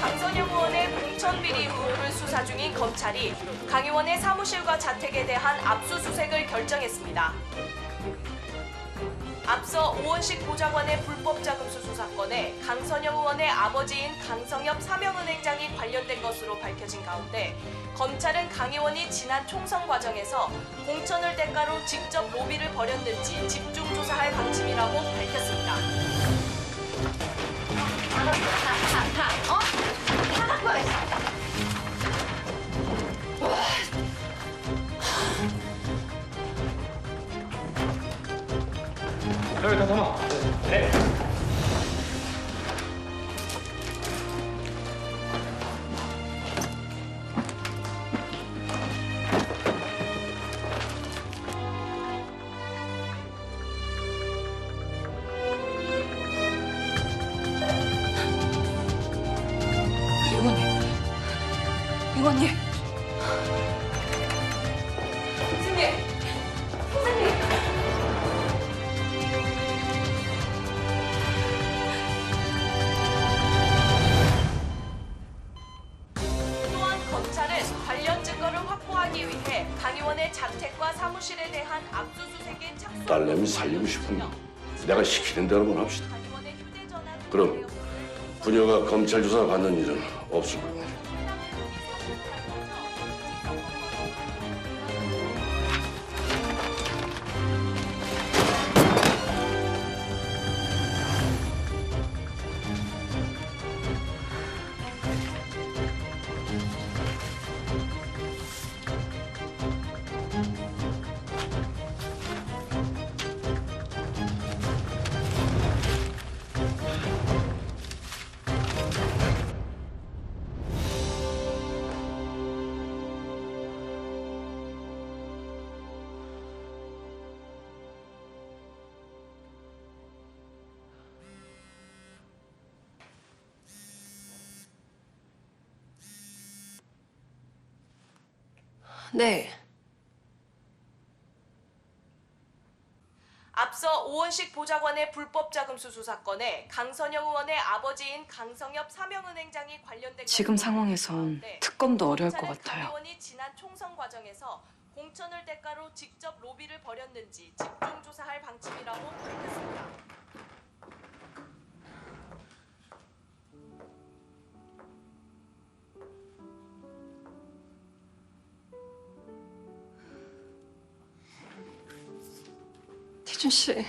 강선영 의원의 공천 비리 의혹을 수사 중인 검찰이 강 의원의 사무실과 자택에 대한 압수수색을 결정했습니다. 앞서 오원식 보좌관의 불법 자금 수 수 사건에 강선영 의원의 아버지인 강성엽 사명은행장이 관련된 것으로 밝혀진 가운데 검찰은 강 의원이 지난 총선 과정에서 공천을 대가로 직접 로비를 벌였는지 집중 조사할 방침이라고 밝혔습니다. 여 기다 담아. 네. 의원님, 의원님, 선생님! 자택과 사무실에 대한 압수수색에 착수. 딸내미 살리고 싶으면 내가 시키는 대로만 합시다. 그럼 부녀가 검찰 조사 받는 일은 없을 겁니다. 네, 앞서 오원식 보좌관의 불법 자금 수수 사건에 강선영 의원의 아버지인 강성엽 사명은행장이 관련된 지금 상황에선 가운데 특검도 어려울 것 같아요. 의원이 지난 총선 과정에서 공천을 대가로 직접 로비를 벌였는지 집중 조사할 방침이라고 밝혔습니다. 俊熙。